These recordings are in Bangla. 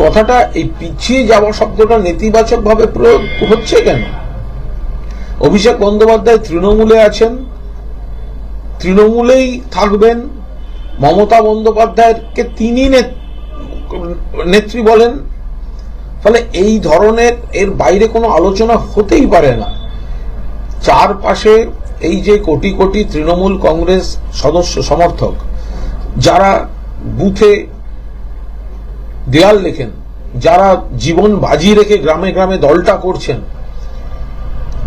কথাটা এই পিছিয়ে যাওয়া শব্দটা নেতিবাচক ভাবে প্রয়োগ হচ্ছে কেন? অভিষেক বন্দ্যোপাধ্যায় তৃণমূলে আছেন, তৃণমূলেই থাকবেন, মমতা বন্দ্যোপাধ্যায়কে তিনি নেত্রী বলেন। ফলে এই ধরনের এর বাইরে কোনো আলোচনা হতেই পারে না। চারপাশে এই যে কোটি কোটি তৃণমূল কংগ্রেস সদস্য সমর্থক, যারা বুথে দেয়াল লেখেন, যারা জীবন বাজি রেখে গ্রামে গ্রামে দলটা করছেন,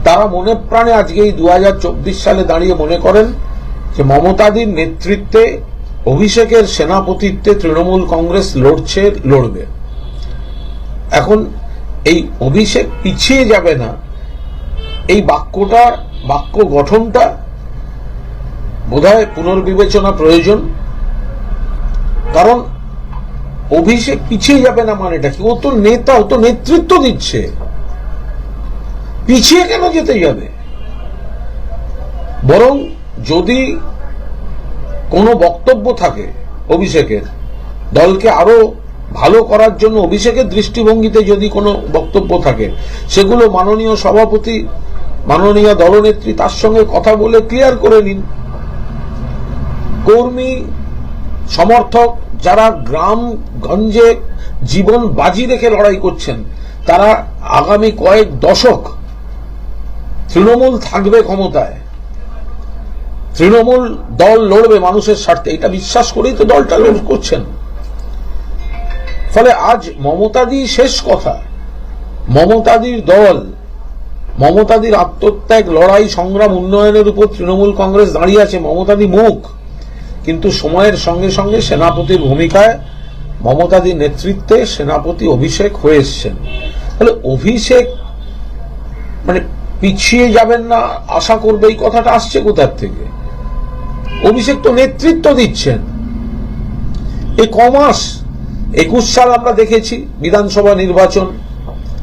তারা মনে প্রাণে আজকে এই দু হাজার চব্বিশ সালে দাঁড়িয়ে মনে করেন যে মমতাদির নেতৃত্বে অভিষেকের সেনাপতিত্বে তৃণমূল কংগ্রেস লড়ছে, লড়বে। এখন এই অভিষেক পিছিয়ে যাবে না। এই বাক্যটা, বাক্য গঠনটা বোধহয় পুনর্বিবেচনা প্রয়োজন। কারণ অভিষেক পিছিয়ে যাবে না মানেটা কি? ও তো নেতা, ও তো নেতৃত্ব দিচ্ছে। পিছিয়ে কেন যেতে যাবে? বরং যদি কোনো বক্তব্য থাকে অভিষেকের, দলকে আরও ভালো করার জন্য অভিষেকের দৃষ্টিভঙ্গিতে যদি কোনো বক্তব্য থাকে, সেগুলো মাননীয় সভাপতি, মাননীয় দলনেত্রী তার সঙ্গে কথা বলে ক্লিয়ার করে নিন। কর্মী, সমর্থক যারা গ্রাম গঞ্জে জীবন বাজি রেখে লড়াই করছেন, তারা আগামী কয়েক দশক তৃণমূল থাকবে ক্ষমতায়। তৃণমূল দল লড়বে মানুষের স্বার্থে, এটা বিশ্বাস করেই তো দলটা লড়, করছেন। ফলে আজ মমতাদি শেষ কথা। মমতাদির দল, মমতাদির আত্মত্যাগ লড়াই, সংগ্রাম, উন্নয়নের উপর তৃণমূল কংগ্রেস দাঁড়িয়ে আছে, মমতাদি মুখ। কিন্তু সময়ের সঙ্গে সঙ্গে সেনাপতির ভূমিকায় মমতাদির নেতৃত্বে সেনাপতি অভিষেক হয়ে এসছেন। তাহলে অভিষেক মানে পিছিয়ে যাবেন না আশা করবে এই কথাটা আসছে কোথার থেকে? অভিষেক তো নেতৃত্ব দিচ্ছেন। এই কমাস, একুশ সাল আমরা দেখেছি বিধানসভা নির্বাচন,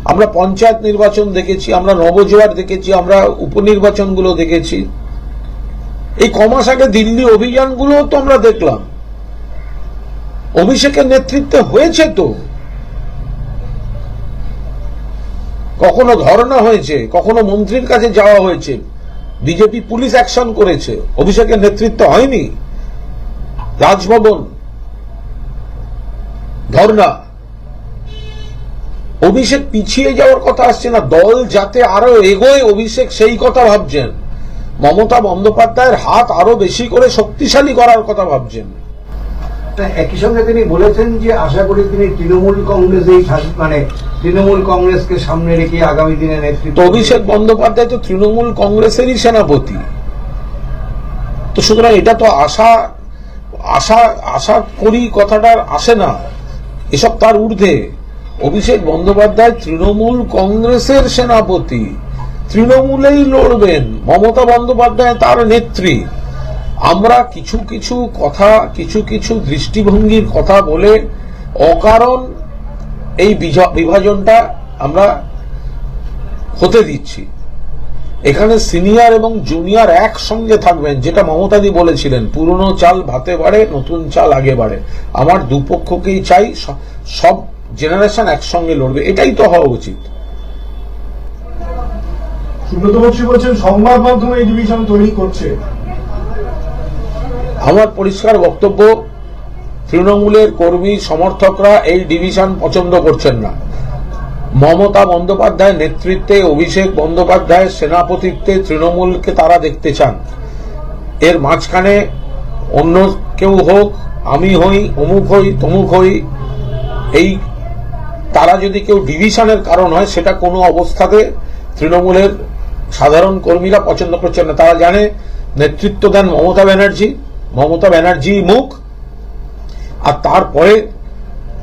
আমরা পঞ্চায়েত নির্বাচন দেখেছি, আমরা নবজোয়ার দেখেছি, আমরা উপনির্বাচনগুলো দেখেছি। এই কমাস আগে দিল্লি অভিযানগুলো তো আমরা দেখলাম। অভিষেকের নেতৃত্বে হয়েছে তো। কখনো ধর্ণা হয়েছে, কখনো মন্ত্রীর কাছে যাওয়া হয়েছে। বিজেপি পুলিশ অ্যাকশন করেছে, অভিষেকের নেতৃত্ব হয়নি। রাজভবন, ধর্ণা। অভিষেক পিছিয়ে যাওয়ার কথা আসছে না, দল যাতে আরও এগোয়, অভিষেক সেই কথা ভাবছেন। মমতা বন্দ্যোপাধ্যায়ের হাত আরও বেশি করে শক্তিশালী করার কথা ভাবছেন। একই সঙ্গে তিনি বলেছেন যে আশা করি তিনি তৃণমূল কংগ্রেসেই মানে তৃণমূল কংগ্রেসকে সামনে রেখে আগামী দিনে নেতৃত্ব অভিষেক বন্দ্যোপাধ্যায় তো তৃণমূল কংগ্রেসেরই সেনাপতি। তো সুতরাং এটা তো আশা আশা আশা করি কথাটা আসে না। এসব তার ঊর্ধ্বে। অভিষেক বন্দ্যোপাধ্যায় তৃণমূল কংগ্রেসের সেনাপতি। তৃণমূলেই লড়বেন। মমতা বন্দ্যোপাধ্যায় তার নেত্রী। আমরা কিছু কিছু কথা, কিছু কিছু দৃষ্টিভঙ্গির কথা বলে অকারণ এই বিভাজনটা আমরা হতে দিচ্ছি। এখানে সিনিয়র এবং জুনিয়র একসঙ্গে থাকবেন, যেটা মমতাদি বলেছিলেন, পুরনো চাল ভাতে বাড়ে, নতুন চাল আগে বাড়ে। আমার দুপক্ষকেই চাই সব জেনারেশন একসঙ্গে লড়বে, এটাই তো হওয়া উচিত। সুব্রত বলছেন, সংবাদ মাধ্যমে এই ডিভিশন তৈরি করছে। আমার পরিষ্কার বক্তব্য, তৃণমূলের কর্মী সমর্থকরা এই ডিভিশন পছন্দ করছেন না। মমতা বন্দ্যোপাধ্যায় নেতৃত্বে অভিষেক বন্দ্যোপাধ্যায় সেনাপতিত্বে তৃণমূলকে তারা দেখতে চান। এর মাঝখানে অন্য কেউ হোক, আমি হই, অমুক হই, তমুক হই, এই তারা যদি কেউ ডিভিশনের কারণ হয়, সেটা কোনো অবস্থাতে তৃণমূলের সাধারণ কর্মীরা পছন্দ করছেন না। তারা জানে নেতৃত্ব দেন মমতা ব্যানার্জি মমতা ব্যানার্জি মুখ, আর তারপরে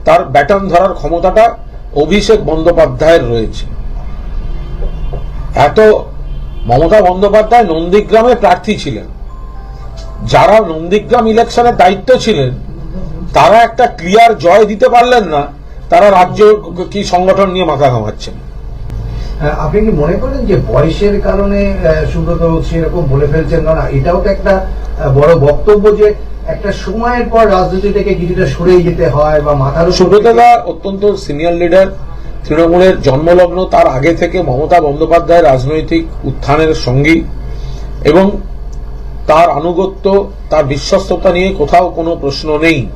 তার ব্যাটন ধরার ক্ষমতাটা অভিষেক বন্দ্যোপাধ্যায়ের রয়েছে। এত মমতা বন্দ্যোপাধ্যায় নন্দীগ্রামে প্রার্থী ছিলেন। যারা নন্দীগ্রাম ইলেকশনের দায়িত্ব ছিলেন, তারা একটা ক্লিয়ার জয় দিতে পারলেন না, তারা রাজ্য কি সংগঠন নিয়ে মাথা ঘামাচ্ছেন। আপনি কি মনে করেন যে বয়সের কারণে সুব্রত সেরকম বলে ফেলছেন? কারণ এটাও তো একটা বড় বক্তব্য যে একটা সময়ের পর রাজনীতি থেকে কিছুটা সরে যেতে হয় বা মাথার সুব্রতদা অত্যন্ত সিনিয়র লিডার তৃণমূলের জন্মলগ্ন তার আগে থেকে মমতা বন্দ্যোপাধ্যায় রাজনৈতিক উত্থানের সঙ্গী এবং তার আনুগত্য তার বিশ্বস্ততা নিয়ে কোথাও কোনো প্রশ্ন নেই।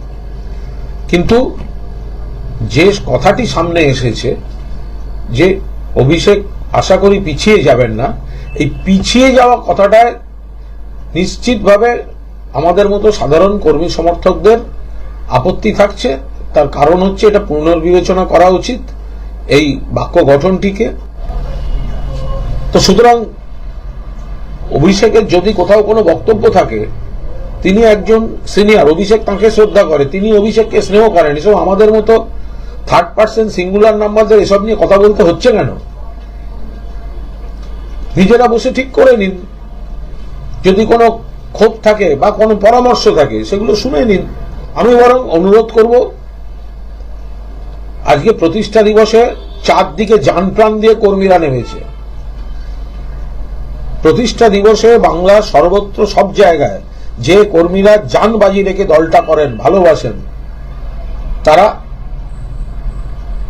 কিন্তু যে কথাটি সামনে এসেছে যে অভিষেক, আশা করি পিছিয়ে যাবেন না। এই পিছিয়ে যাওয়া কথাটায় নিশ্চিতভাবে আমাদের মতো সাধারণ কর্মী সমর্থকদের আপত্তি থাকছে। তার কারণ হচ্ছে এটা পুনর্বিবেচনা করা উচিত এই বাক্য গঠনটিকে। তো সুতরাং অভিষেকের যদি কোথাও কোনো বক্তব্য থাকে, তিনি একজন সিনিয়র, অভিষেক তাকে শ্রদ্ধা করে, তিনি অভিষেককে স্নেহ করেন, এসব আমাদের মতো থার্ড পার্সন সিঙ্গুলার নাম্বারদের এসব নিয়ে কথা বলতে হচ্ছে কেন? নিজেরা বসে ঠিক করে নিন। যদি কোনো ক্ষোভ থাকে বা কোনো পরামর্শ থাকে, সেগুলো শুনে নিন। আমি বরং অনুরোধ করব, আজকে প্রতিষ্ঠা দিবসে চারদিকে যান প্রাণ দিয়ে কর্মীরা নেমেছে। প্রতিষ্ঠা দিবসে বাংলার সর্বত্র সব জায়গায় যে কর্মীরা যান বাজি রেখে দলটা করেন, ভালোবাসেন, তারা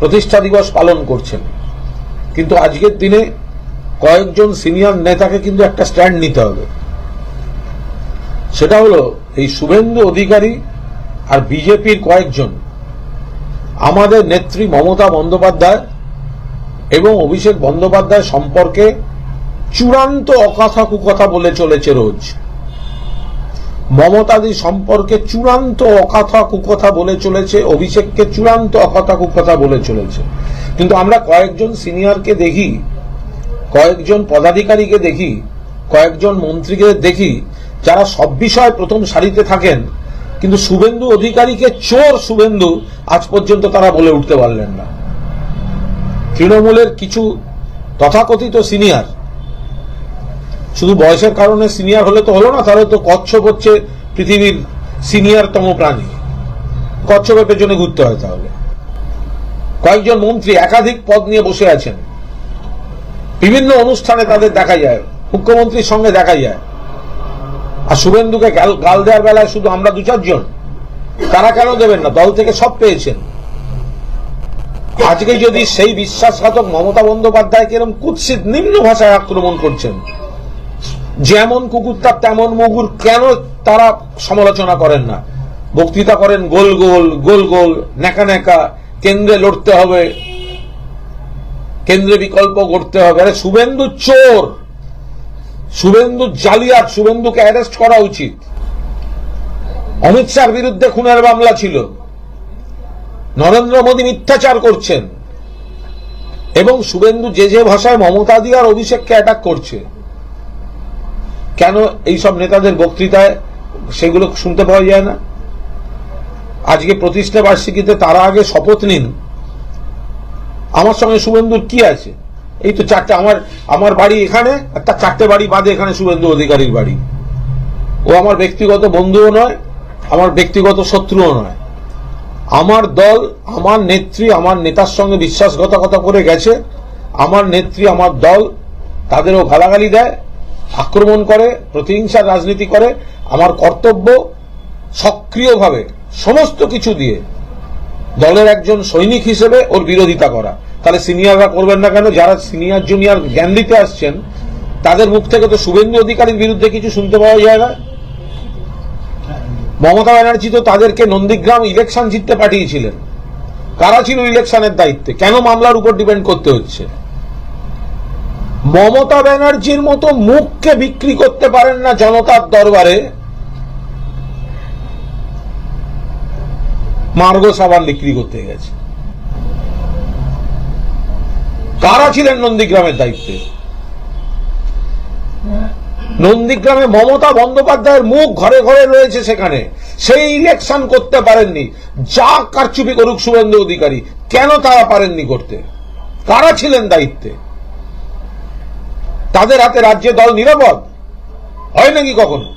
প্রতিষ্ঠা দিবস পালন করছেন। কিন্তু আজকের দিনে কয়েকজন সিনিয়র নেতাকে কিন্তু একটা স্ট্যান্ড নিতে হবে। সেটা হলো এই শুভেন্দু অধিকারী আর বিজেপির কয়েকজন। আমাদের নেত্রী মমতা বন্দ্যোপাধ্যায় এবং অভিষেক বন্দ্যোপাধ্যায় সম্পর্কে চূড়ান্ত অকথা কুকথা বলে চলেছে রোজ। মমতাদি সম্পর্কে চূড়ান্ত অকথা কুকথা বলে চলেছে, অভিষেককে চূড়ান্ত অকথা কুকথা বলে চলেছে। কিন্তু আমরা কয়েকজন সিনিয়রকে দেখি, কয়েকজন পদাধিকারীকে দেখি, কয়েকজন মন্ত্রীকে দেখি, যারা সব বিষয় প্রথম সারিতে থাকেন। কিন্তু শুভেন্দু অধিকারীকে চোর শুভেন্দু আজ পর্যন্ত তারা বলে উঠতে পারলেন না। তৃণমূলের কিছু তথাকথিত সিনিয়র শুধু বয়সের কারণে সিনিয়র হলে তো হলো না, তাহলে তো কচ্ছপ হচ্ছে পৃথিবীর সিনিয়রতম প্রাণী। কচ্ছপের পেছনে ঘুরতে হয় তাহলে। কয়েকজন মন্ত্রী একাধিক পদ নিয়ে বসে আছেন। বিভিন্ন অনুষ্ঠানে তাদের দেখা যায়, মুখ্যমন্ত্রীর সঙ্গে দেখা যায়। আর শুভেন্দুকে গাল দেওয়ার বেলায় শুধু আমরা দু চারজন। তারা কেন দেবেন না? দল থেকে সব পেয়েছেন। আজকে যদি সেই বিশ্বাসঘাতক মমতা বন্দ্যোপাধ্যায়কে এরকম কুৎসিত নিম্ন ভাষায় আক্রমণ করছেন যেমন কুকুরটা তেমন মুগুর, কেন তারা সমালোচনা করেন না? বক্তৃতা করেন, গোল গোল গোল গোল নেকা নেকা কেন্দ্রে লড়তে হবে, কেন্দ্রে বিকল্প করতে হবে। আরে শুভেন্দু চোর! শুভেন্দু জালিয়াত, শুভেন্দুকে অ্যারেস্ট করা উচিত। অমিত শাহর বিরুদ্ধে খুনের মামলা ছিল। নরেন্দ্র মোদী মিথ্যাচার করছেন। এবং শুভেন্দু যে যে ভাষায় মমতা দিয়ে আর অভিষেককে অ্যাটাক করছে। কেন এইসব নেতাদের বক্তৃতায় সেগুলো শুনতে পাওয়া যায় না? আজকে প্রতিষ্ঠা বার্ষিকীতে তারা আগে শপথ নিন। আমার সঙ্গে শুভেন্দুর কি আছে? এই তো চারটে, আমার আমার বাড়ি এখানে, আর তার চারটে বাড়ি বাদে এখানে শুভেন্দু অধিকারীর বাড়ি। ও আমার ব্যক্তিগত বন্ধুও নয়, আমার ব্যক্তিগত শত্রুও নয়। আমার দল, আমার নেত্রী, আমার নেতার সঙ্গে বিশ্বাসঘাতকতা করে গেছে। আমার নেত্রী, আমার দল তাদেরও গালাগালি দেয়। আক্রমণ করে প্রতিহিংসার রাজনীতি করে, আমার কর্তব্য সক্রিয়ভাবে সমস্ত কিছু দিয়ে দলের একজন সৈনিক হিসেবে ওর বিরোধিতা করা। তাহলে সিনিয়ররা করবেন না কেন? যারা সিনিয়র, জুনিয়র জ্ঞান দিতে আসছেন, তাদের মুখ থেকে তো শুভেন্দু অধিকারীর বিরুদ্ধে কিছু শুনতে পাওয়া যায় না। মমতা ব্যানার্জি তো তাদেরকে নন্দীগ্রাম ইলেকশন জিততে পাঠিয়েছিলেন। কারা ছিল ইলেকশনের দায়িত্বে? কেন মামলার উপর ডিপেন্ড করতে হচ্ছে? মমতা ব্যানার্জির মতো মুখকে বিক্রি করতে পারেন না জনতার দরবারে। মার্গ সাবান বিক্রি করতে গেছে। কারা ছিলেন নন্দীগ্রামের দায়িত্বে? নন্দীগ্রামে মমতা বন্দ্যোপাধ্যায়ের মুখ ঘরে ঘরে রয়েছে সেখানে। সেই ইলেকশন করতে পারেননি। যা কারচুপি করুক শুভেন্দু অধিকারী, কেন তারা পারেননি করতে? কারা ছিলেন দায়িত্বে? তাদের হাতে রাজ্যে দল নিরাপদ? হয় নাকি কখনো?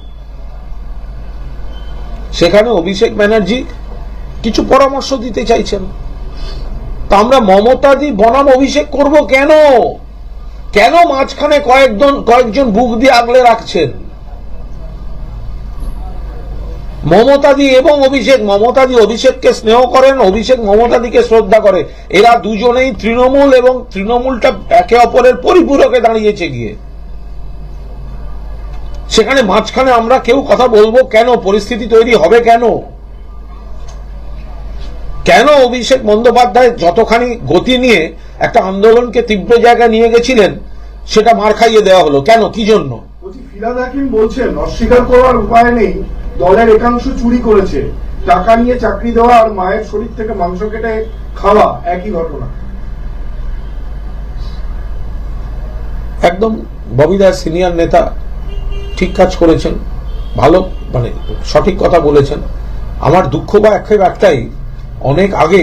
সেখানে অভিষেক ব্যানার্জি কিছু পরামর্শ দিতে চাইছেন। তা আমরা মমতাদি বনাম অভিষেক করব কেন? কেন মাঝখানে কয়েকজন কয়েকজন বুক দিয়ে আগলে রাখছেন? মমতাদি এবং অভিষেক, মমতাদি অভিষেককে স্নেহ করেন, অভিষেক মমতাদিকে শ্রদ্ধা করে। এরা দুজনেই তৃণমূল এবং তৃণমূলটা একে অপরের পরিপূরকে দাঁড়িয়েছে গিয়ে। সেখানে মাঝখানে আমরা কেউ কথা বলব কেন? পরিস্থিতি তৈরি হবে কেন? কেন অভিষেক বন্দ্যোপাধ্যায় যতখানি গতি নিয়ে একটা আন্দোলনকে তীব্র জায়গায় নিয়ে গেছিলেন, সেটা মার খাইয়ে দেওয়া হলো? কেন? কি জন্য? বলছেন, অস্বীকার করার উপায় নেই। দলের একাংশ চুরি করেছে। টাকা নিয়ে চাকরি দেওয়া আর মায়ের শরীর থেকে মাংস কেটে খাওয়া একই ঘটনা। একদম ববিদার সিনিয়র নেতা ঠিক কাজ করেছেন, ভালো মানে সঠিক কথা বলেছেন। আমার দুঃখ বা আক্ষেপ একটাই, অনেক আগে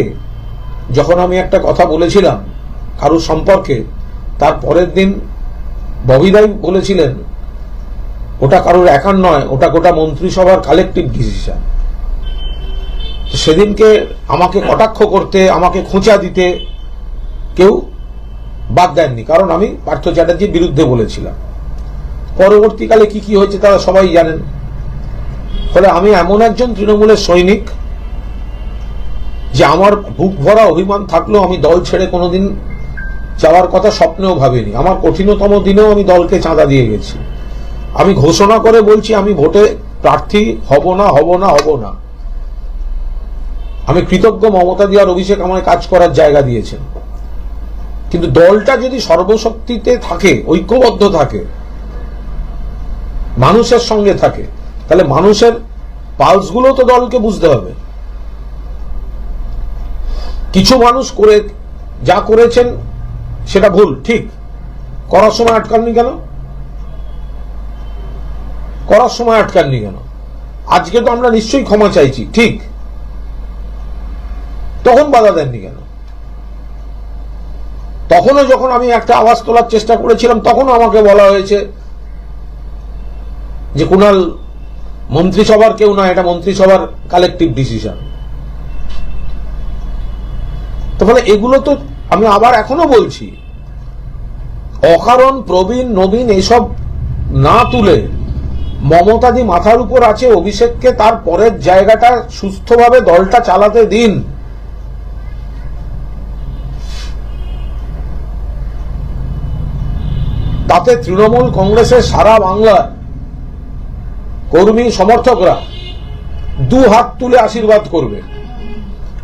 যখন আমি একটা কথা বলেছিলাম কারোর সম্পর্কে, তার পরের দিন ববিদাই বলেছিলেন ওটা কারোর একার নয়, ওটা গোটা মন্ত্রিসভার কালেকটিভ ডিসিশন সেদিনকে আমাকে কটাক্ষ করতে, আমাকে খোঁচা দিতে কেউ বাদ দেননি, কারণ আমি পার্থ চ্যাটার্জির বিরুদ্ধে বলেছিলাম। পরবর্তীকালে কি কি হয়েছে তারা সবাই জানেন। ফলে আমি এমন একজন তৃণমূলের সৈনিক যে আমার বুক ভরা অভিমান থাকলেও আমি দল ছেড়ে কোনোদিন যাওয়ার কথা স্বপ্নেও ভাবিনি। আমার কঠিনতম দিনেও আমি দলকে চাঁদা দিয়ে গেছি। আমি ঘোষণা করে বলছি, আমি ভোটে প্রার্থী হব না হব না হব না। আমি কৃতজ্ঞ মমতা দিয়ার অভিষেক আমায় কাজ করার জায়গা দিয়েছেন। কিন্তু দলটা যদি সর্বশক্তিতে থাকে, ঐক্যবদ্ধ থাকে, মানুষের সঙ্গে থাকে, তাহলে মানুষের পালসগুলো তো দলকে বুঝতে হবে। কিছু মানুষ করে, যা করেছেন, সেটা ভুল, ঠিক। করার সময় আটকাননি কেন? করার সময় আটকাননি কেন? আজকে তো আমরা নিশ্চয়ই ক্ষমা চাইছি, ঠিক। তখন বাধা দেননি কেন? তখনও যখন আমি একটা আওয়াজ তোলার চেষ্টা করেছিলাম তখন আমাকে বলা হয়েছে যে কুণাল মন্ত্রিসভার কেউ না, এটা মন্ত্রিসভার কালেকটিভ ডিসিশন তো ফলে এগুলো তো আমি আবার এখনও বলছি, অকারণ প্রবীণ, নবীন এসব না তুলে মমতাদি মাথার উপর আছে অভিষেককে, তার পরের জায়গাটা সুস্থভাবে দলটা চালাতে দিন। তাতে তৃণমূল কংগ্রেসের সারা বাংলার কর্মী সমর্থকরা দু হাত তুলে আশীর্বাদ করবে।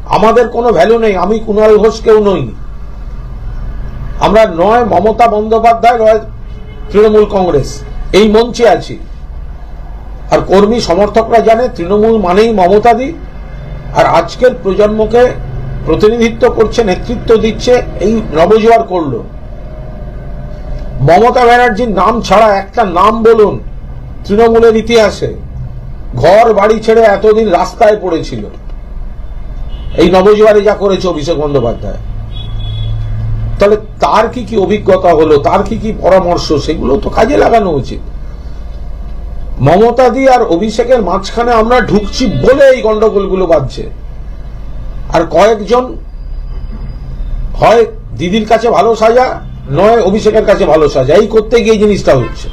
আমাদের কোনো ভ্যালু নেই, আমি কুণাল ঘোষ কেউ নই। আমরা নয় মমতা বন্দ্যোপাধ্যায়, নয় তৃণমূল কংগ্রেস। এই মঞ্চে আছি। আর কর্মী সমর্থকরা জানে তৃণমূল মানেই মমতাদি, আর আজকের প্রজন্মকে প্রতিনিধিত্ব করছে, নেতৃত্ব দিচ্ছে, এই নবজোয়ার করল। মমতা ব্যানার্জির নাম ছাড়া একটা নাম বলুন, তৃণমূলের ইতিহাসে। ঘর, বাড়ি ছেড়ে এতদিন রাস্তায় পড়েছিল। এই নবজোয়ারে যা করেছে অভিষেক বন্দ্যোপাধ্যায়। তাহলে তার কি কি অভিজ্ঞতা হলো, তার কি কি পরামর্শ, সেগুলো তো কাজে লাগানো উচিত। মমতাদি আর অভিষেকের মাঝখানে আমরা ঢুকছি বলে এই গন্ডগোলগুলো বাজছে আর কয়েকজন হয় দিদির কাছে ভালো সাজা, নয় অভিষেকের কাছে ভালো সাজা। এই করতে গিয়ে জিনিসটা হচ্ছে।